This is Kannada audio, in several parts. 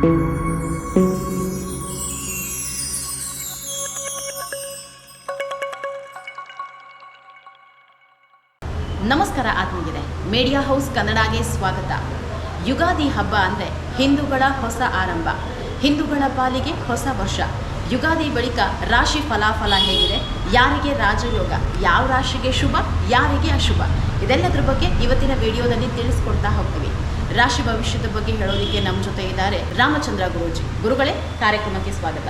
ನಮಸ್ಕಾರ ಆತ್ಮೀಯರೇ. ಮೀಡಿಯಾ ಹೌಸ್ ಕನ್ನಡಗೆ ಸ್ವಾಗತ. ಯುಗಾದಿ ಹಬ್ಬ ಅಂದರೆ ಹಿಂದೂಗಳ ಹೊಸ ಆರಂಭ. ಹಿಂದೂಗಳ ಪಾಲಿಗೆ ಹೊಸ ವರ್ಷ. ಯುಗಾದಿ ಬಳಿಕ ರಾಶಿ ಫಲಾಫಲ ಹೇಗಿದೆ? ಯಾರಿಗೆ ರಾಜಯೋಗ? ಯಾವ ರಾಶಿಗೆ ಶುಭ? ಯಾರಿಗೆ ಅಶುಭ? ಇದೆಲ್ಲದರ ಬಗ್ಗೆ ಇವತ್ತಿನ ವಿಡಿಯೋದಲ್ಲಿ ತಿಳಿಸ್ಕೊಡ್ತಾ ಹೋಗ್ತೀವಿ. ರಾಶಿ ಭವಿಷ್ಯದ ಬಗ್ಗೆ ಹೇಳೋದಕ್ಕೆ ನಮ್ಮ ಜೊತೆ ಇದ್ದಾರೆ ರಾಮಚಂದ್ರ ಗುರುಜಿ. ಗುರುಗಳೇ, ಕಾರ್ಯಕ್ರಮಕ್ಕೆ ಸ್ವಾಗತ.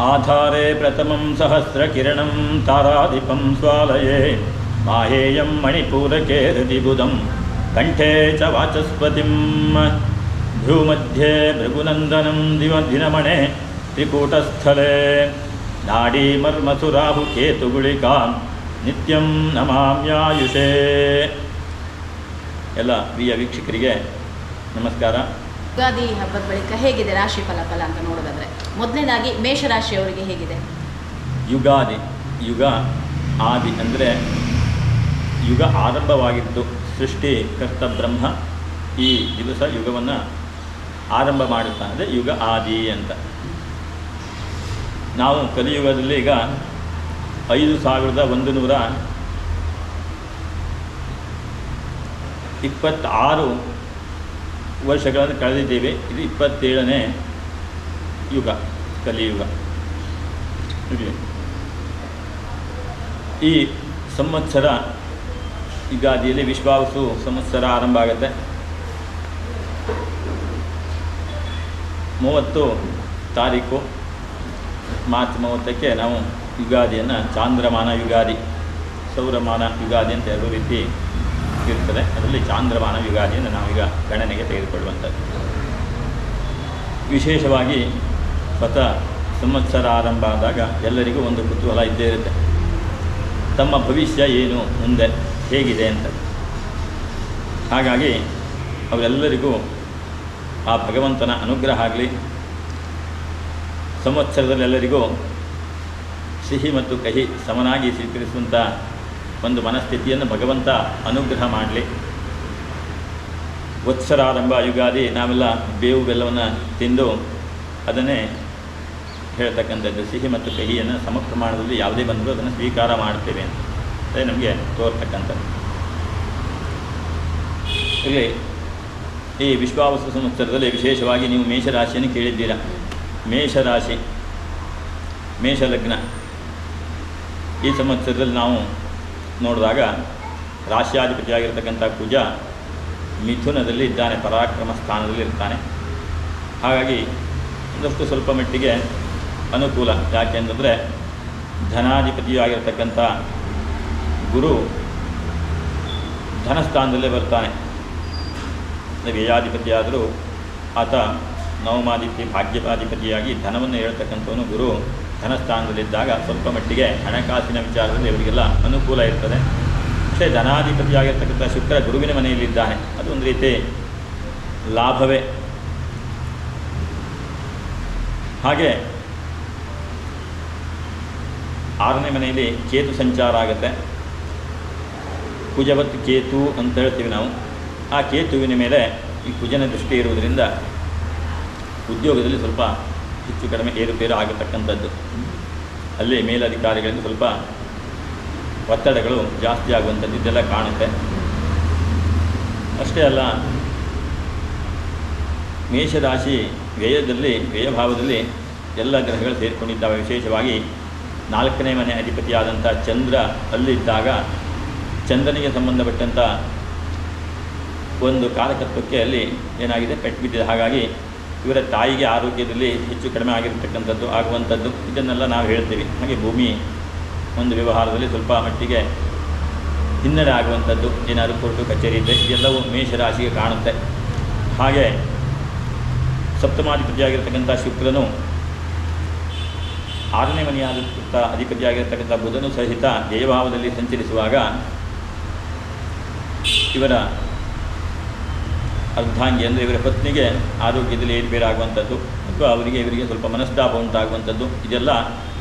ಆಧಾರೆ ಪ್ರಥಮಂ ಸಹಸ್ರ ಸಹಸ್ರಕಿರಣಂ ತಾರಾಧಿಪಂ ಸ್ವಾಲಯೇ, ಮಾಹೇಯಂ ಮಣಿಪೂರಕೆ ಹೃದಿಬುಧಂ, ಕಂಠೇ ಚ ವಾಚಸ್ಪತಿಂ. ಭ್ರೂಮಧ್ಯೆ ಭೃಗುನಂದನಂ ದಿವ ದಿನಮಣೆ ತ್ರಿಕೂಟಸ್ಥಲೇ, ನಾಡೀ ಮರ್ಮಸುರಾಹು ಕೇತುಗುಳಿಕಾಂ ನಿತ್ಯಂ ನಮಾಮ್ಯಾಯುಷೇ. ಎಲ್ಲ ಪ್ರಿಯ ವೀಕ್ಷಕರಿಗೆ ನಮಸ್ಕಾರ. ಯುಗಾದಿ ಹಬ್ಬದ ಬಳಿಕ ಹೇಗಿದೆ ರಾಶಿ ಫಲಫಲ ಅಂತ ನೋಡೋದಾದ್ರೆ? ಮೊದಲನೇದಾಗಿ ಮೇಷರಾಶಿಯವರಿಗೆ ಹೇಗಿದೆ? ಯುಗಾದಿ ಯುಗ ಆದಿ ಅಂದರೆ ಯುಗ ಆರಂಭವಾಗಿದ್ದು ಸೃಷ್ಟಿ ಕರ್ತ ಬ್ರಹ್ಮ ಈ ದಿವಸ ಯುಗವನ್ನು ಆರಂಭ ಮಾಡುತ್ತಾನೆ ಅಂದರೆ ಯುಗ ಆದಿ ಅಂತ. ನಾವು ಕಲಿಯುಗದಲ್ಲಿ ಈಗ ಐದು ಸಾವಿರದ ಒಂದು ನೂರ ಇಪ್ಪತ್ತಾರು ವರ್ಷಗಳನ್ನು ಕಳೆದಿದ್ದೇವೆ. ಇದು ಇಪ್ಪತ್ತೇಳನೇ ಯುಗ, ಕಲಿಯುಗ. ಈ ಸಂವತ್ಸರ ಯುಗಾದಿಯಲ್ಲಿ ವಿಶ್ವಾವಸು ಸಂವತ್ಸರ ಆರಂಭ ಆಗುತ್ತೆ. ಮೂವತ್ತು ತಾರೀಕು, ಮಾರ್ಚ್ ಮೂವತ್ತಕ್ಕೆ ನಾವು ಯುಗಾದಿಯನ್ನು ಚಾಂದ್ರಮಾನ ಯುಗಾದಿ, ಸೌರಮಾನ ಯುಗಾದಿ ಅಂತ ಎರಡು ರೀತಿ ಇರ್ತದೆ. ಅದರಲ್ಲಿ ಚಾಂದ್ರಮಾನ ಯುಗಾದಿಯನ್ನು ನಾವೀಗ ಗಣನೆಗೆ ತೆಗೆದುಕೊಳ್ಳುವಂಥದ್ದು. ವಿಶೇಷವಾಗಿ ಸ್ವತಃ ಸಂವತ್ಸರ ಆರಂಭ ಆದಾಗ ಎಲ್ಲರಿಗೂ ಒಂದು ಕುತೂಹಲ ಇದ್ದೇ ಇರುತ್ತೆ. ತಮ್ಮ ಭವಿಷ್ಯ ಏನು, ಮುಂದೆ ಹೇಗಿದೆ ಅಂತ. ಹಾಗಾಗಿ ಅವರೆಲ್ಲರಿಗೂ ಆ ಭಗವಂತನ ಅನುಗ್ರಹ ಆಗಲಿ. ಸಂವತ್ಸರದಲ್ಲೆಲ್ಲರಿಗೂ ಸಿಹಿ ಮತ್ತು ಕಹಿ ಸಮನಾಗಿ ಸ್ವೀಕರಿಸುವಂಥ ಒಂದು ಮನಸ್ಥಿತಿಯನ್ನು ಭಗವಂತ ಅನುಗ್ರಹ ಮಾಡಲಿ. ವತ್ಸರಾರಂಭ ಯುಗಾದಿ ನಾವೆಲ್ಲ ಬೇವು ಬೆಲ್ಲವನ್ನು ತಿಂದು ಅದನ್ನೇ ಹೇಳ್ತಕ್ಕಂಥದ್ದು, ಸಿಹಿ ಮತ್ತು ಕಹಿಯನ್ನು ಸಮ ಪ್ರಮಾಣದಲ್ಲಿ ಯಾವುದೇ ಬಂದರೂ ಅದನ್ನು ಸ್ವೀಕಾರ ಮಾಡ್ತೇವೆ ಅಂತ. ಅದೇ ನಮಗೆ ತೋರ್ತಕ್ಕಂಥದ್ದು. ಇಲ್ಲಿ ಈ ವಿಶ್ವಾವಸು ಸಂವತ್ಸರದಲ್ಲಿ ವಿಶೇಷವಾಗಿ ನೀವು ಮೇಷರಾಶಿಯನ್ನು ಕೇಳಿದ್ದೀರಾ? ಮೇಷರಾಶಿ, ಮೇಷಲಗ್ನ. ಈ ಸಂವತ್ಸರದಲ್ಲಿ ನಾವು ನೋಡಿದಾಗ ರಾಶ್ಯಾಧಿಪತಿಯಾಗಿರ್ತಕ್ಕಂಥ ಕುಜ ಮಿಥುನದಲ್ಲಿ ಇದ್ದಾನೆ, ಪರಾಕ್ರಮ ಸ್ಥಾನದಲ್ಲಿ ಇರ್ತಾನೆ. ಹಾಗಾಗಿ ಒಂದಷ್ಟು ಸ್ವಲ್ಪ ಮಟ್ಟಿಗೆ ಅನುಕೂಲ. ಯಾಕೆಂತಂದರೆ ಧನಾಧಿಪತಿಯಾಗಿರ್ತಕ್ಕಂಥ ಗುರು ಧನಸ್ಥಾನದಲ್ಲೇ ಬರ್ತಾನೆ. ವ್ಯಯಾಧಿಪತಿಯಾದರೂ ಆತ ನವಮಾಧಿಪತಿ ಭಾಗ್ಯಪಾಧಿಪತಿಯಾಗಿ ಧನವನ್ನು ಹೇಳ್ತಕ್ಕಂಥವನು ಗುರು. ಧನಸ್ಥಾನದಲ್ಲಿದ್ದಾಗ ಸ್ವಲ್ಪ ಮಟ್ಟಿಗೆ ಹಣಕಾಸಿನ ವಿಚಾರದಲ್ಲಿ ಇವರಿಗೆಲ್ಲ ಅನುಕೂಲ ಇರ್ತದೆ. ಅಷ್ಟೇ ಧನಾಧಿಪತಿಯಾಗಿರ್ತಕ್ಕಂಥ ಶುಕ್ರ ಗುರುವಿನ ಮನೆಯಲ್ಲಿದ್ದಾನೆ. ಅದು ಒಂದು ರೀತಿ ಲಾಭವೇ. ಹಾಗೆ ಆರನೇ ಮನೆಯಲ್ಲಿ ಕೇತು ಸಂಚಾರ ಆಗುತ್ತೆ. ಕುಜವತ್ ಕೇತು ಅಂತ ಹೇಳ್ತೀವಿ ನಾವು. ಆ ಕೇತುವಿನ ಮೇಲೆ ಈ ಕುಜನ ದೃಷ್ಟಿ ಇರುವುದರಿಂದ ಉದ್ಯೋಗದಲ್ಲಿ ಸ್ವಲ್ಪ ಹೆಚ್ಚು ಕಡಿಮೆ ಏರುಪೇರು ಆಗತಕ್ಕಂಥದ್ದು. ಅಲ್ಲಿ ಮೇಲಧಿಕಾರಿಗಳಿಂದ ಸ್ವಲ್ಪ ಒತ್ತಡಗಳು ಜಾಸ್ತಿ ಆಗುವಂಥದ್ದು ಇದೆಲ್ಲ ಕಾಣುತ್ತೆ. ಅಷ್ಟೇ ಅಲ್ಲ, ಮೇಷರಾಶಿ ವ್ಯಯದಲ್ಲಿ, ವ್ಯಯಭಾವದಲ್ಲಿ ಎಲ್ಲ ಗ್ರಹಗಳು ಸೇರಿಕೊಂಡಿದ್ದಾವೆ. ವಿಶೇಷವಾಗಿ ನಾಲ್ಕನೇ ಮನೆ ಅಧಿಪತಿಯಾದಂಥ ಚಂದ್ರ ಅಲ್ಲಿದ್ದಾಗ ಚಂದ್ರನಿಗೆ ಸಂಬಂಧಪಟ್ಟಂಥ ಒಂದು ಕಾಲಕತ್ವಕ್ಕೆ ಅಲ್ಲಿ ಏನಾಗಿದೆ ಪೆಟ್ಟು ಬಿದ್ದಿದೆ ಹಾಗಾಗಿ ಇವರ ತಾಯಿಗೆ ಆರೋಗ್ಯದಲ್ಲಿ ಹೆಚ್ಚು ಕಡಿಮೆ ಆಗಿರತಕ್ಕಂಥದ್ದು, ಆಗುವಂಥದ್ದು, ಇದನ್ನೆಲ್ಲ ನಾವು ಹೇಳ್ತೀವಿ. ಹಾಗೆ ಭೂಮಿ ಒಂದು ವ್ಯವಹಾರದಲ್ಲಿ ಸ್ವಲ್ಪ ಮಟ್ಟಿಗೆ ಹಿನ್ನಡೆ ಆಗುವಂಥದ್ದು, ಏನಾದರೂ ಕೋರ್ಟು, ಕಚೇರಿ ಇದೆ ಇದೆಲ್ಲವೂ ಮೇಷರಾಶಿಗೆ ಕಾಣುತ್ತೆ. ಹಾಗೆ ಸಪ್ತಮಾಧಿಪತಿಯಾಗಿರ್ತಕ್ಕಂಥ ಶುಕ್ರನು ಆರನೇ ಮನೆಯಾಗಿರ್ತಕ್ಕ ಅಧಿಪತಿಯಾಗಿರ್ತಕ್ಕಂಥ ಬುಧನು ಸಹಿತ ಜಯಭಾವದಲ್ಲಿ ಸಂಚರಿಸುವಾಗ ಇವರ ಅರ್ಧಾಂಗಿ ಅಂದರೆ ಇವರ ಪತ್ನಿಗೆ ಆರೋಗ್ಯದಲ್ಲಿ ಏರುಪೇರಾಗುವಂಥದ್ದು ಅಥವಾ ಅವರಿಗೆ ಇವರಿಗೆ ಸ್ವಲ್ಪ ಮನಸ್ತಾಪ ಉಂಟಾಗುವಂಥದ್ದು. ಇದೆಲ್ಲ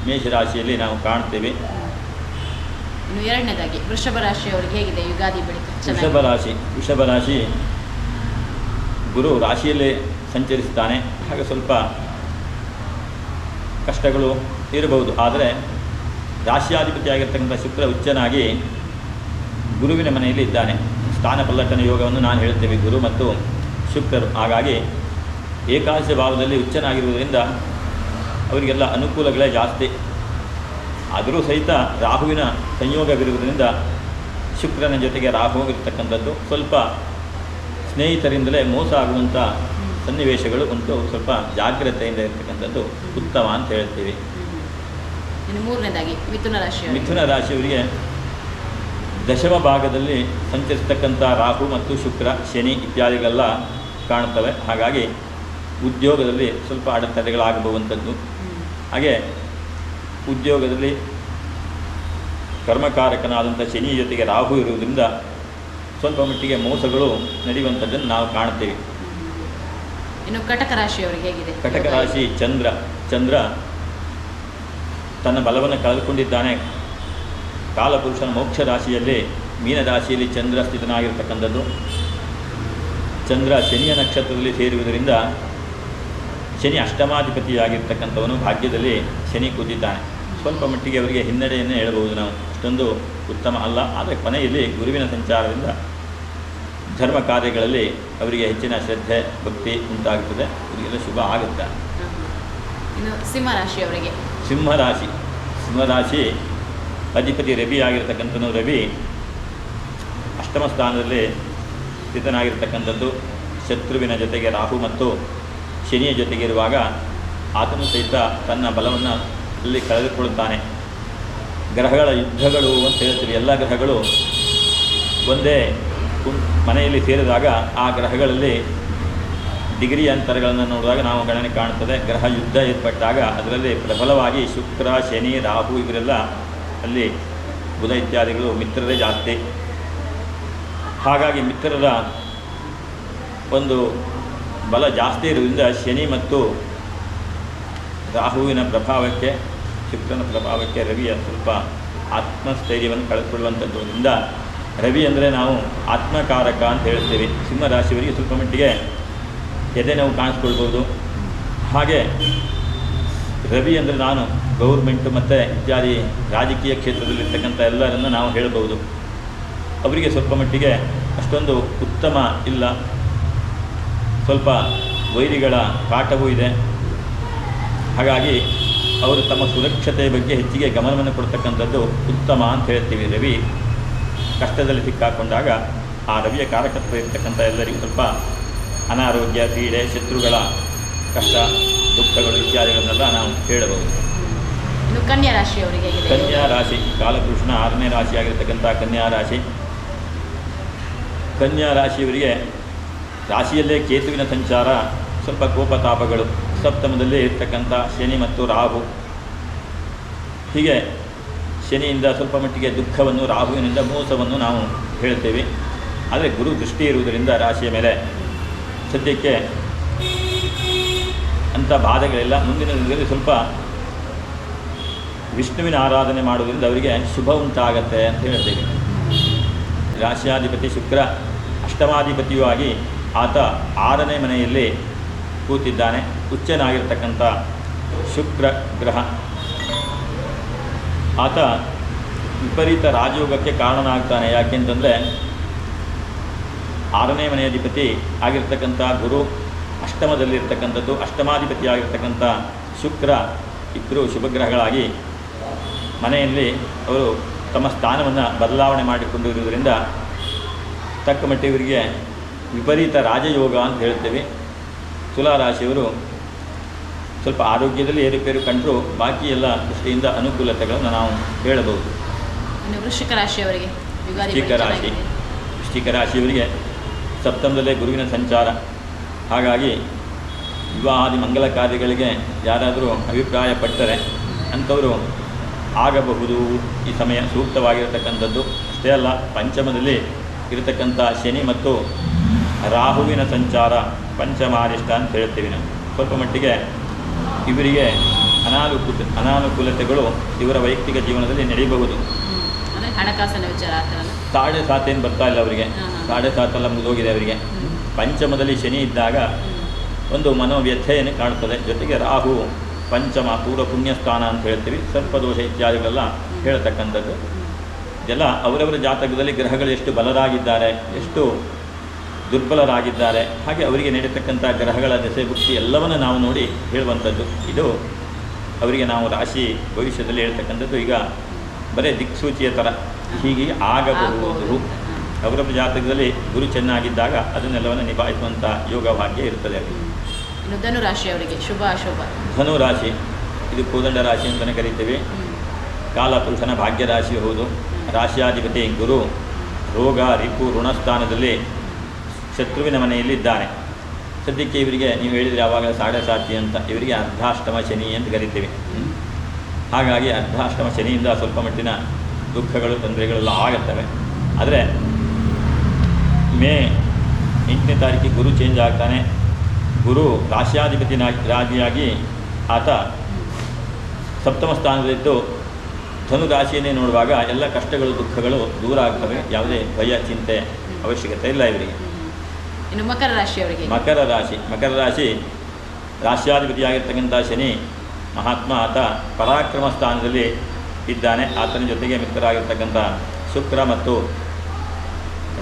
ಮೇಷರಾಶಿಯಲ್ಲಿ ನಾವು ಕಾಣ್ತೇವೆ. ಇನ್ನು ಎರಡನೇದಾಗಿ ವೃಷಭ ರಾಶಿಯವರಿಗೆ ಹೇಗಿದೆ? ಯುಗಾದಿ ಬಳಿಕ ವೃಷಭ ರಾಶಿ ವೃಷಭ ರಾಶಿ ಗುರು ರಾಶಿಯಲ್ಲೇ ಸಂಚರಿಸ್ತಾನೆ. ಹಾಗೆ ಸ್ವಲ್ಪ ಕಷ್ಟಗಳು ಇರಬಹುದು. ಆದರೆ ರಾಶಿಯಾಧಿಪತಿಯಾಗಿರ್ತಕ್ಕಂಥ ಶುಕ್ರ ಉಚ್ಚನಾಗಿ ಗುರುವಿನ ಮನೆಯಲ್ಲಿ ಇದ್ದಾನೆ. ಸ್ಥಾನ ಪಲ್ಲಟನ ಯೋಗವನ್ನು ನಾನು ಹೇಳ್ತೇವೆ ಗುರು ಮತ್ತು ಶುಕ್ರರು. ಹಾಗಾಗಿ ಏಕಾದಶ ಭಾವದಲ್ಲಿ ಉಚ್ಚನಾಗಿರುವುದರಿಂದ ಅವರಿಗೆಲ್ಲ ಅನುಕೂಲಗಳೇ ಜಾಸ್ತಿ. ಆದರೂ ಸಹಿತ ರಾಹುವಿನ ಸಂಯೋಗವಿರುವುದರಿಂದ ಶುಕ್ರನ ಜೊತೆಗೆ ರಾಹು ಇರತಕ್ಕಂಥದ್ದು ಸ್ವಲ್ಪ ಸ್ನೇಹಿತರಿಂದಲೇ ಮೋಸ ಆಗುವಂಥ ಸನ್ನಿವೇಶಗಳು ಉಂಟು. ಸ್ವಲ್ಪ ಜಾಗ್ರತೆಯಿಂದ ಇರತಕ್ಕಂಥದ್ದು ಉತ್ತಮ ಅಂತ ಹೇಳ್ತೀವಿ ಮೂರನೇದಾಗಿ ಮಿಥುನ ರಾಶಿ ಮಿಥುನ ರಾಶಿಯವರಿಗೆ ದಶಮ ಭಾಗದಲ್ಲಿ ಸಂಚರಿಸ್ತಕ್ಕಂಥ ರಾಹು ಮತ್ತು ಶುಕ್ರ ಶನಿ ಇತ್ಯಾದಿಗಳೆಲ್ಲ ಕಾಣ್ತವೆ ಹಾಗಾಗಿ ಉದ್ಯೋಗದಲ್ಲಿ ಸ್ವಲ್ಪ ಅಡೆತಡೆಗಳಾಗಬಹುವಂಥದ್ದು. ಹಾಗೆ ಉದ್ಯೋಗದಲ್ಲಿ ಕರ್ಮಕಾರಕನಾದಂಥ ಶನಿ ಜೊತೆಗೆ ರಾಹು ಇರುವುದರಿಂದ ಸ್ವಲ್ಪ ಮಟ್ಟಿಗೆ ಮೋಸಗಳು ನಡೆಯುವಂಥದ್ದನ್ನು ನಾವು ಕಾಣ್ತೇವೆ ಇನ್ನು ಕಟಕ ರಾಶಿಯವರಿಗೆ ಹೇಗಿದೆ? ಕಟಕ ರಾಶಿ ಚಂದ್ರ. ಚಂದ್ರ ತನ್ನ ಬಲವನ್ನು ಕಳೆದುಕೊಂಡಿದ್ದಾನೆ. ಕಾಲಪುರುಷನ ಮೋಕ್ಷ ರಾಶಿಯಲ್ಲಿ ಮೀನ ರಾಶಿಯಲ್ಲಿ ಚಂದ್ರ ಸ್ಥಿತನಾಗಿರ್ತಕ್ಕಂಥದ್ದು. ಚಂದ್ರ ಶನಿಯ ನಕ್ಷತ್ರದಲ್ಲಿ ಸೇರುವುದರಿಂದ ಶನಿ ಅಷ್ಟಮಾಧಿಪತಿಯಾಗಿರ್ತಕ್ಕಂಥವನು. ಭಾಗ್ಯದಲ್ಲಿ ಶನಿ ಕೂತಿದ್ದಾನೆ. ಸ್ವಲ್ಪ ಮಟ್ಟಿಗೆ ಅವರಿಗೆ ಹಿನ್ನಡೆಯನ್ನು ಹೇಳಬಹುದು ನಾವು. ಅಷ್ಟೊಂದು ಉತ್ತಮ ಅಲ್ಲ. ಆದರೆ ಕೊನೆಯಲ್ಲಿ ಗುರುವಿನ ಸಂಚಾರದಿಂದ ಧರ್ಮ ಕಾರ್ಯಗಳಲ್ಲಿ ಅವರಿಗೆ ಹೆಚ್ಚಿನ ಶ್ರದ್ಧೆ ಭಕ್ತಿ ಉಂಟಾಗುತ್ತದೆ. ಅವರಿಗೆಲ್ಲ ಶುಭ ಆಗುತ್ತೆ. ಸಿಂಹರಾಶಿ ಅವರಿಗೆ ಸಿಂಹರಾಶಿ. ಸಿಂಹರಾಶಿ ಅಧಿಪತಿ ರವಿ ಆಗಿರತಕ್ಕಂಥನು ರವಿ ಅಷ್ಟಮ ಸ್ಥಾನದಲ್ಲಿ ಸ್ಥಿತನಾಗಿರ್ತಕ್ಕಂಥದ್ದು. ಶತ್ರುವಿನ ಜೊತೆಗೆ ರಾಹು ಮತ್ತು ಶನಿಯ ಜೊತೆಗೆ ಇರುವಾಗ ಆತನು ಸಹಿತ ತನ್ನ ಬಲವನ್ನು ಅಲ್ಲಿ ಕಳೆದುಕೊಳ್ಳುತ್ತಾನೆ. ಗ್ರಹಗಳ ಯುದ್ಧಗಳು ಅಂತ ಹೇಳ್ತೀವಿ. ಎಲ್ಲ ಗ್ರಹಗಳು ಒಂದೇ ಮನೆಯಲ್ಲಿ ಸೇರಿದಾಗ ಆ ಗ್ರಹಗಳಲ್ಲಿ ಡಿಗ್ರಿ ಅಂತರಗಳನ್ನು ನೋಡಿದಾಗ ನಾವು ಗಣನೆ ಕಾಣುತ್ತದೆ. ಗ್ರಹ ಯುದ್ಧ ಏರ್ಪಟ್ಟಾಗ ಅದರಲ್ಲಿ ಪ್ರಬಲವಾಗಿ ಶುಕ್ರ, ಶನಿ, ರಾಹು ಇವರೆಲ್ಲ ಅಲ್ಲಿ ಬುಧ ಇತ್ಯಾದಿಗಳು ಮಿತ್ರರೇ ಜಾಸ್ತಿ. ಹಾಗಾಗಿ ಮಿತ್ರರ ಒಂದು ಬಲ ಜಾಸ್ತಿ ಇರುವುದರಿಂದ ಶನಿ ಮತ್ತು ರಾಹುವಿನ ಪ್ರಭಾವಕ್ಕೆ, ಶುಕ್ರನ ಪ್ರಭಾವಕ್ಕೆ ರವಿಯ ಸ್ವಲ್ಪ ಆತ್ಮಸ್ಥೈರ್ಯವನ್ನು ಕಳೆದುಕೊಳ್ಳುವಂಥದ್ದರಿಂದ ರವಿ ಅಂದರೆ ನಾವು ಆತ್ಮಕಾರಕ ಅಂತ ಹೇಳ್ತೇವೆ. ಸಿಂಹರಾಶಿಯವರಿಗೆ ಸ್ವಲ್ಪ ಮಟ್ಟಿಗೆ ಎದೆ ನಾವು ಕಾಣಿಸ್ಕೊಳ್ಬೋದು. ಹಾಗೆ ರವಿ ಅಂದರೆ ನಾನು, ಗೌರ್ಮೆಂಟ್ ಮತ್ತು ಇತ್ಯಾದಿ ರಾಜಕೀಯ ಕ್ಷೇತ್ರದಲ್ಲಿರ್ತಕ್ಕಂಥ ಎಲ್ಲರನ್ನು ನಾವು ಹೇಳಬಹುದು. ಅವರಿಗೆ ಸ್ವಲ್ಪ ಮಟ್ಟಿಗೆ ಅಷ್ಟೊಂದು ಉತ್ತಮ ಇಲ್ಲ. ಸ್ವಲ್ಪ ವೈರಿಗಳ ಕಾಟವೂ ಇದೆ. ಹಾಗಾಗಿ ಅವರು ತಮ್ಮ ಸುರಕ್ಷತೆಯ ಬಗ್ಗೆ ಹೆಚ್ಚಿಗೆ ಗಮನವನ್ನು ಕೊಡ್ತಕ್ಕಂಥದ್ದು ಉತ್ತಮ ಅಂತ ಹೇಳ್ತೀವಿ ರವಿ. ಕಷ್ಟದಲ್ಲಿ ಸಿಕ್ಕಾಕೊಂಡಾಗ ಆ ರವಿಯ ಕಾರಕತ್ವ ಇರ್ತಕ್ಕಂಥ ಎಲ್ಲರಿಗೂ ಸ್ವಲ್ಪ ಅನಾರೋಗ್ಯ, ಪೀಡೆ, ಶತ್ರುಗಳ ಕಷ್ಟ ದುಃಖಗಳು ಇತ್ಯಾದಿಗಳನ್ನೆಲ್ಲ ನಾವು ಹೇಳಬಹುದು ಕನ್ಯಾ ರಾಶಿಯವರಿಗೆ ಕನ್ಯಾ ರಾಶಿ ಕಾಲಕೃಷ್ಣ ಆರನೇ ರಾಶಿಯಾಗಿರ್ತಕ್ಕಂಥ ಕನ್ಯಾ ರಾಶಿ. ಕನ್ಯಾ ರಾಶಿಯವರಿಗೆ ರಾಶಿಯಲ್ಲೇ ಕೇತುವಿನ ಸಂಚಾರ ಸ್ವಲ್ಪ ಕೋಪತಾಪಗಳು ಸಪ್ತಮದಲ್ಲಿ ಇರ್ತಕ್ಕಂಥ ಶನಿ ಮತ್ತು ರಾಹು. ಹೀಗೆ ಶನಿಯಿಂದ ಸ್ವಲ್ಪ ಮಟ್ಟಿಗೆ ದುಃಖವನ್ನು ರಾಹುವಿನಿಂದ ಮೋಸವನ್ನು ನಾವು ಹೇಳ್ತೇವೆ ಆದರೆ ಗುರು ದೃಷ್ಟಿ ಇರುವುದರಿಂದ ರಾಶಿಯ ಮೇಲೆ ಸದ್ಯಕ್ಕೆ ಅಂಥ ಬಾಧೆಗಳಿಲ್ಲ. ಮುಂದಿನ ದಿನದಲ್ಲಿ ಸ್ವಲ್ಪ ವಿಷ್ಣುವಿನ ಆರಾಧನೆ ಮಾಡುವುದರಿಂದ ಅವರಿಗೆ ಶುಭ ಉಂಟಾಗತ್ತೆ ಅಂತ ಹೇಳ್ತೇವೆ ರಾಶಿಯಾಧಿಪತಿ ಶುಕ್ರ ಅಷ್ಟಮಾಧಿಪತಿಯೂ ಆಗಿ ಆತ ಆರನೇ ಮನೆಯಲ್ಲಿ ಕೂತಿದ್ದಾನೆ. ಉಚ್ಚನಾಗಿರ್ತಕ್ಕಂಥ ಶುಕ್ರ ಗ್ರಹ. ಆತ ವಿಪರೀತ ರಾಜಯೋಗಕ್ಕೆ ಕಾರಣನಾಗ್ತಾನೆ. ಯಾಕೆಂತಂದರೆ ಆರನೇ ಮನೆಯ ಅಧಿಪತಿ ಆಗಿರ್ತಕ್ಕಂಥ ಗುರು ಅಷ್ಟಮದಲ್ಲಿರ್ತಕ್ಕಂಥದ್ದು ಅಷ್ಟಮಾಧಿಪತಿಯಾಗಿರ್ತಕ್ಕಂಥ ಶುಕ್ರ ಇಬ್ಬರು ಶುಭಗ್ರಹಗಳಾಗಿ ಮನೆಯಲ್ಲಿ ಅವರು ತಮ್ಮ ಸ್ಥಾನವನ್ನು ಬದಲಾವಣೆ ಮಾಡಿಕೊಂಡಿರುವುದರಿಂದ ತಕ್ಕ ಮಟ್ಟಿಗೆ ಇವರಿಗೆ ವಿಪರೀತ ರಾಜಯೋಗ ಅಂತ ಹೇಳ್ತೇವೆ ತುಲಾರಾಶಿಯವರು ಸ್ವಲ್ಪ ಆರೋಗ್ಯದಲ್ಲಿ ಏರುಪೇರು ಕಂಡರೂ ಬಾಕಿ ಎಲ್ಲ ದೃಷ್ಟಿಯಿಂದ ಅನುಕೂಲತೆಗಳನ್ನು ನಾವು ಹೇಳಬಹುದು. ವೃಶ್ಚಿಕ ರಾಶಿಯವರಿಗೆ ವೃಶ್ಚಿಕ ರಾಶಿ. ವೃಶ್ಚಿಕ ರಾಶಿಯವರಿಗೆ ಸಪ್ತಮದಲ್ಲೇ ಗುರುವಿನ ಸಂಚಾರ. ಹಾಗಾಗಿ ವಿವಾಹಾದಿ ಮಂಗಲ ಕಾರ್ಯಗಳಿಗೆ ಯಾರಾದರೂ ಅಭಿಪ್ರಾಯ ಪಟ್ಟರೆ ಅಂಥವರು ಆಗಬಹುದು. ಈ ಸಮಯ ಸೂಕ್ತವಾಗಿರತಕ್ಕಂಥದ್ದು ಅಷ್ಟೇ ಅಲ್ಲ ಪಂಚಮದಲ್ಲಿ ಇರತಕ್ಕಂಥ ಶನಿ ಮತ್ತು ರಾಹುವಿನ ಸಂಚಾರ ಪಂಚಮಾರಿಷ್ಟ ಅಂತ ಹೇಳ್ತೀವಿ ನಾವು. ಸ್ವಲ್ಪ ಮಟ್ಟಿಗೆ ಇವರಿಗೆ ಅನಾನುಕೂಲ ಅನಾನುಕೂಲತೆಗಳು ಇವರ ವೈಯಕ್ತಿಕ ಜೀವನದಲ್ಲಿ ನಡೆಯಬಹುದು. ಹಣಕಾಸಿನ ವಿಚಾರ ಸಾಡೆ ಸಾತೇನು ಬರ್ತಾ ಇಲ್ಲ ಅವರಿಗೆ. ಸಾಡೆ ಸಾತೆಲ್ಲ ಮುಗಿದೋಗಿದೆ ಅವರಿಗೆ. ಪಂಚಮದಲ್ಲಿ ಶನಿ ಇದ್ದಾಗ ಒಂದು ಮನೋವ್ಯಥೆಯನ್ನು ಕಾಣುತ್ತದೆ. ಜೊತೆಗೆ ರಾಹು ಪಂಚಮ ಪೂರ್ವ ಪುಣ್ಯಸ್ಥಾನ ಅಂತ ಹೇಳ್ತೀವಿ. ಸರ್ಪದೋಷ ಇತ್ಯಾದಿಗಳೆಲ್ಲ ಹೇಳ್ತಕ್ಕಂಥದ್ದು. ಇದೆಲ್ಲ ಅವರವರ ಜಾತಕದಲ್ಲಿ ಗ್ರಹಗಳು ಎಷ್ಟು ಬಲರಾಗಿದ್ದಾರೆ, ಎಷ್ಟು ದುರ್ಬಲರಾಗಿದ್ದಾರೆ, ಹಾಗೆ ಅವರಿಗೆ ನಡೀತಕ್ಕಂಥ ಗ್ರಹಗಳ ದೆಸೆ ಬುಕ್ತಿ ಎಲ್ಲವನ್ನು ನಾವು ನೋಡಿ ಹೇಳುವಂಥದ್ದು. ಇದು ಅವರಿಗೆ ನಾವು ರಾಶಿ ಭವಿಷ್ಯದಲ್ಲಿ ಹೇಳ್ತಕ್ಕಂಥದ್ದು. ಈಗ ಬರೇ ದಿಕ್ಸೂಚಿಯ ಥರ ಹೀಗೆ ಆಗಬಹುದು. ಅವರವರ ಜಾತಕದಲ್ಲಿ ಗುರು ಚೆನ್ನಾಗಿದ್ದಾಗ ಅದನ್ನೆಲ್ಲವನ್ನು ನಿಭಾಯಿಸುವಂಥ ಯೋಗ ಭಾಗ್ಯ ಇರ್ತದೆ ಅಲ್ಲಿ. ಇನ್ನು ಧನು ರಾಶಿಯವರಿಗೆ ಶುಭ ಅಶುಭ. ಧನು ರಾಶಿ ಇದು ಕೋದಂಡ ರಾಶಿ ಅಂತಲೇ ಕರಿತೀವಿ. ಕಾಲಪುರುಷನ ಭಾಗ್ಯ ರಾಶಿ ಹೌದು. ರಾಶಿಯಾಧಿಪತಿ ಗುರು ರೋಗ ರಿಪು ಋಣಸ್ಥಾನದಲ್ಲಿ ಶತ್ರುವಿನ ಮನೆಯಲ್ಲಿದ್ದಾನೆ ಸದ್ಯಕ್ಕೆ ಇವರಿಗೆ ನೀವು ಹೇಳಿದರೆ ಯಾವಾಗ ಸಾಡೆ ಸಾತಿ ಅಂತ. ಇವರಿಗೆ ಅರ್ಧಾಷ್ಟಮ ಶನಿ ಅಂತ ಕರಿತೀವಿ. ಹಾಗಾಗಿ ಅರ್ಧಾಷ್ಟಮ ಶನಿಯಿಂದ ಸ್ವಲ್ಪ ಮಟ್ಟಿನ ದುಃಖಗಳು ತೊಂದರೆಗಳೆಲ್ಲ ಆಗುತ್ತವೆ. ಆದರೆ ಮೇ ಎಂಟನೇ ತಾರೀಕಿಗೆ ಗುರು ಚೇಂಜ್ ಆಗ್ತಾನೆ. ಗುರು ರಾಶಿಯಾಧಿಪತಿ ರಾಜಿಯಾಗಿ ಆತ ಸಪ್ತಮ ಸ್ಥಾನದಲ್ಲಿದ್ದು ಧನು ರಾಶಿಯನ್ನೇ ನೋಡುವಾಗ ಎಲ್ಲ ಕಷ್ಟಗಳು ದುಃಖಗಳು ದೂರ ಆಗ್ತವೆ. ಯಾವುದೇ ಭಯ ಚಿಂತೆ ಅವಶ್ಯಕತೆ ಇಲ್ಲ ಇವರಿಗೆ. ಇನ್ನು ಮಕರ ರಾಶಿಯವರಿಗೆ ಮಕರ ರಾಶಿ ಮಕರ ರಾಶಿ ರಾಶಿಯಾಧಿಪತಿಯಾಗಿರ್ತಕ್ಕಂಥ ಶನಿ ಮಹಾತ್ಮ ಆತ ಪರಾಕ್ರಮ ಸ್ಥಾನದಲ್ಲಿ ಇದ್ದಾನೆ. ಆತನ ಜೊತೆಗೆ ಮಿತ್ರರಾಗಿರ್ತಕ್ಕಂಥ ಶುಕ್ರ ಮತ್ತು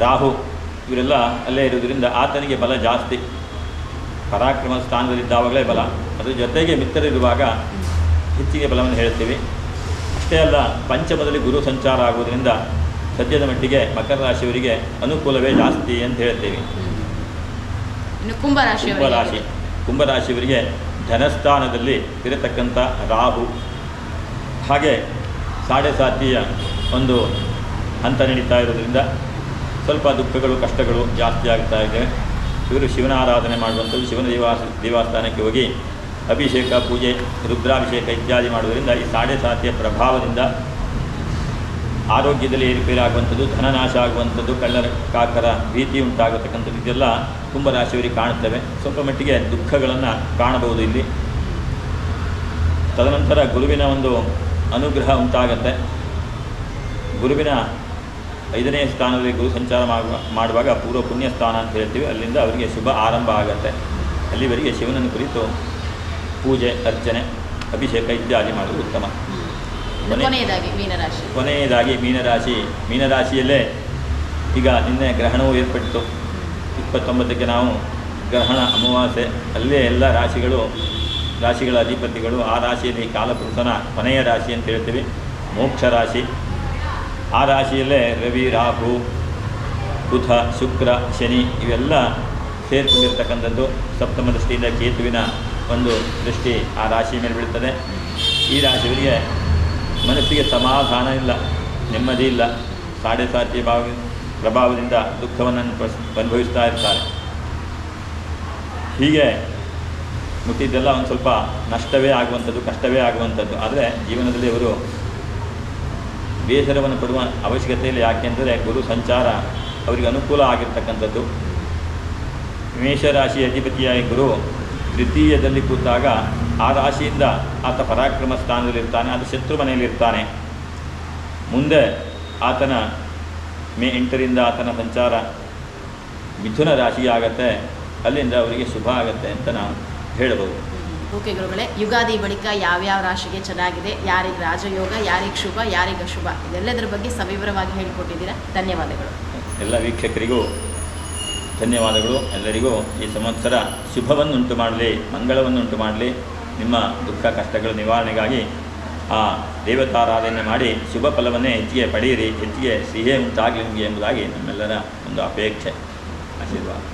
ರಾಹು ಇವರೆಲ್ಲ ಅಲ್ಲೇ ಇರೋದ್ರಿಂದ ಆತನಿಗೆ ಬಲ ಜಾಸ್ತಿ. ಪರಾಕ್ರಮ ಸ್ಥಾನದಲ್ಲಿದ್ದಾವಾಗಲೇ ಬಲ. ಅದರ ಜೊತೆಗೆ ಮಿತ್ರರಿರುವಾಗ ಹೆಚ್ಚಿಗೆ ಬಲವನ್ನು ಹೇಳ್ತೀವಿ ಅಷ್ಟೇ ಅಲ್ಲ ಪಂಚಮದಲ್ಲಿ ಗುರು ಸಂಚಾರ ಆಗುವುದರಿಂದ ಸದ್ಯದ ಮಟ್ಟಿಗೆ ಮಕರ ರಾಶಿಯವರಿಗೆ ಅನುಕೂಲವೇ ಜಾಸ್ತಿ ಅಂತ ಹೇಳ್ತೀವಿ ಕುಂಭರಾಶಿ ಕುಂಭರಾಶಿ ಕುಂಭ ರಾಶಿ. ರಾಶಿಯವರಿಗೆ ಕುಂಭರಾಶಿಯವರಿಗೆ ಧನಸ್ಥಾನದಲ್ಲಿ ಇರತಕ್ಕಂಥ ರಾಹು. ಹಾಗೆ ಸಾಡೆ ಸಾತಿಯ ಒಂದು ಹಂತ ನಡೀತಾ ಇರೋದ್ರಿಂದ ಸ್ವಲ್ಪ ದುಃಖಗಳು, ಕಷ್ಟಗಳು ಜಾಸ್ತಿ ಆಗ್ತಾ ಇದೆ. ಇವರು ಶಿವನ ಆರಾಧನೆ ಮಾಡುವಂಥದ್ದು, ಶಿವನ ದೇವಾಸ, ದೇವಸ್ಥಾನಕ್ಕೆ ಹೋಗಿ ಅಭಿಷೇಕ, ಪೂಜೆ, ರುದ್ರಾಭಿಷೇಕ ಇತ್ಯಾದಿ ಮಾಡುವುದರಿಂದ ಈ ಸಾಡೆ ಸಾತಿಯ ಪ್ರಭಾವದಿಂದ ಆರೋಗ್ಯದಲ್ಲಿ ಏರುಪೇರಾಗುವಂಥದ್ದು ಧನನಾಶ ಆಗುವಂಥದ್ದು, ಕಳ್ಳರ, ಕಾಕರ ಭೀತಿ ಉಂಟಾಗತಕ್ಕಂಥದ್ದು ಇದೆಲ್ಲ ಕುಂಭರಾಶಿಯವರಿಗೆ ಕಾಣುತ್ತವೆ. ಸ್ವಲ್ಪ ಮಟ್ಟಿಗೆ ದುಃಖಗಳನ್ನು ಕಾಣಬಹುದು ಇಲ್ಲಿ. ತದನಂತರ ಗುರುವಿನ ಒಂದು ಅನುಗ್ರಹ ಉಂಟಾಗತ್ತೆ. ಗುರುವಿನ ಐದನೇ ಸ್ಥಾನದಲ್ಲಿ ಗುರು ಸಂಚಾರ ಮಾಡುವ ಮಾಡುವಾಗ ಪೂರ್ವ ಪುಣ್ಯ ಸ್ಥಾನ ಅಂತ ಹೇಳ್ತೀವಿ. ಅಲ್ಲಿಂದ ಅವರಿಗೆ ಶುಭ ಆರಂಭ ಆಗುತ್ತೆ. ಅಲ್ಲಿವರೆಗೆ ಶಿವನನ್ನು ಕುರಿತು ಪೂಜೆ ಅರ್ಚನೆ ಅಭಿಷೇಕ ಇತ್ಯಾದಿ ಮಾಡುವುದು ಉತ್ತಮ. ಇನ್ನು ಕೊನೆಯದಾಗಿ ಮೀನರಾಶಿ. ಕೊನೆಯದಾಗಿ ಮೀನರಾಶಿ. ಮೀನರಾಶಿಯಲ್ಲೇ ಈಗ ನಿನ್ನೆ ಗ್ರಹಣವೂ ಏರ್ಪಟ್ಟಿತು. ಇಪ್ಪತ್ತೊಂಬತ್ತಕ್ಕೆ ನಾವು ಗ್ರಹಣ ಅಮಾವಾಸ್ಯೆ. ಅಲ್ಲೇ ಎಲ್ಲ ರಾಶಿಗಳು ರಾಶಿಗಳ ಅಧಿಪತಿಗಳು ಆ ರಾಶಿಯಲ್ಲಿ ಕಾಲಪುರುಷನ ಕೊನೆಯ ರಾಶಿ ಅಂತ ಹೇಳ್ತೀವಿ. ಮೋಕ್ಷ ರಾಶಿ. ಆ ರಾಶಿಯಲ್ಲೇ ರವಿ, ರಾಹು, ಬುಧ, ಶುಕ್ರ, ಶನಿ ಇವೆಲ್ಲ ಸೇರಿಕೊಂಡಿರ್ತಕ್ಕಂಥದ್ದು ಸಪ್ತಮ ದೃಷ್ಟಿಯಿಂದ ಕೇತುವಿನ ಒಂದು ದೃಷ್ಟಿ ಆ ರಾಶಿ ಮೇಲೆ ಬೀಳ್ತದೆ. ಈ ರಾಶಿಯವರಿಗೆ ಮನಸ್ಸಿಗೆ ಸಮಾಧಾನ ಇಲ್ಲ, ನೆಮ್ಮದಿ ಇಲ್ಲ, ಸಾಡೆ ಸಾಧ್ಯ ಭಾವ, ಪ್ರಭಾವದಿಂದ ದುಃಖವನ್ನು ಅನುಭವಿಸ್- ಅನುಭವಿಸ್ತಾ ಇರ್ತಾರೆ. ಹೀಗೆ ಮುಟ್ಟಿದ್ದೆಲ್ಲ ಒಂದು ಸ್ವಲ್ಪ ನಷ್ಟವೇ ಆಗುವಂಥದ್ದು, ಕಷ್ಟವೇ ಆಗುವಂಥದ್ದು. ಆದರೆ ಜೀವನದಲ್ಲಿ ಅವರು ಬೇಸರವನ್ನು ಪಡುವ ಅವಶ್ಯಕತೆ ಇಲ್ಲ ಯಾಕೆಂದರೆ ಗುರು ಸಂಚಾರ ಅವರಿಗೆ ಅನುಕೂಲ ಆಗಿರ್ತಕ್ಕಂಥದ್ದು. ಮೇಷರಾಶಿ ಅಧಿಪತಿಯಾಗಿ ಗುರು ತೃತೀಯದಲ್ಲಿ ಕೂತಾಗ ಆ ರಾಶಿಯಿಂದ ಆತ ಪರಾಕ್ರಮ ಸ್ಥಾನದಲ್ಲಿರ್ತಾನೆ ಅದು ಶತ್ರು ಮನೆಯಲ್ಲಿರ್ತಾನೆ. ಮುಂದೆ ಆತನ ಮೇ ಎಂಟರಿಂದ ಆತನ ಸಂಚಾರ ಮಿಥುನ ರಾಶಿಯಾಗತ್ತೆ. ಅಲ್ಲಿಂದ ಅವರಿಗೆ ಶುಭ ಆಗತ್ತೆ ಅಂತ ನಾವು ಹೇಳಬಹುದು. ಓಕೆ ಗುರುಗಳೇ ಯುಗಾದಿ ಬಳಿಕ ಯಾವ್ಯಾವ ರಾಶಿಗೆ ಚೆನ್ನಾಗಿದೆ, ಯಾರಿಗೆ ರಾಜಯೋಗ, ಯಾರಿಗೆ ಶುಭ, ಯಾರಿಗೆ ಅಶುಭ, ಇದೆಲ್ಲದರ ಬಗ್ಗೆ ಸವಿವರವಾಗಿ ಹೇಳಿಕೊಟ್ಟಿದ್ದೀರಾ. ಧನ್ಯವಾದಗಳು. ಎಲ್ಲ ವೀಕ್ಷಕರಿಗೂ ಧನ್ಯವಾದಗಳು. ಎಲ್ಲರಿಗೂ ಈ ಸಂವತ್ಸರ ಶುಭವನ್ನುಂಟು ಮಾಡಲಿ, ಮಂಗಳವನ್ನುಂಟು ಮಾಡಲಿ. ನಿಮ್ಮ ದುಃಖ, ಕಷ್ಟಗಳ ನಿವಾರಣೆಗಾಗಿ ಆ ದೇವತಾರಾಧನೆ ಮಾಡಿ ಶುಭ ಫಲವನ್ನೇ ಹೆಚ್ಚಿಗೆ ಪಡೆಯಿರಿ, ಹೆಚ್ಚಿಗೆ ಸಿಹಿ ಉಂಟಾಗಲಿ ನಿಮಗೆ ಎಂಬುದಾಗಿ ನಮ್ಮೆಲ್ಲರ ಒಂದು ಅಪೇಕ್ಷೆ. ಆಶೀರ್ವಾದ.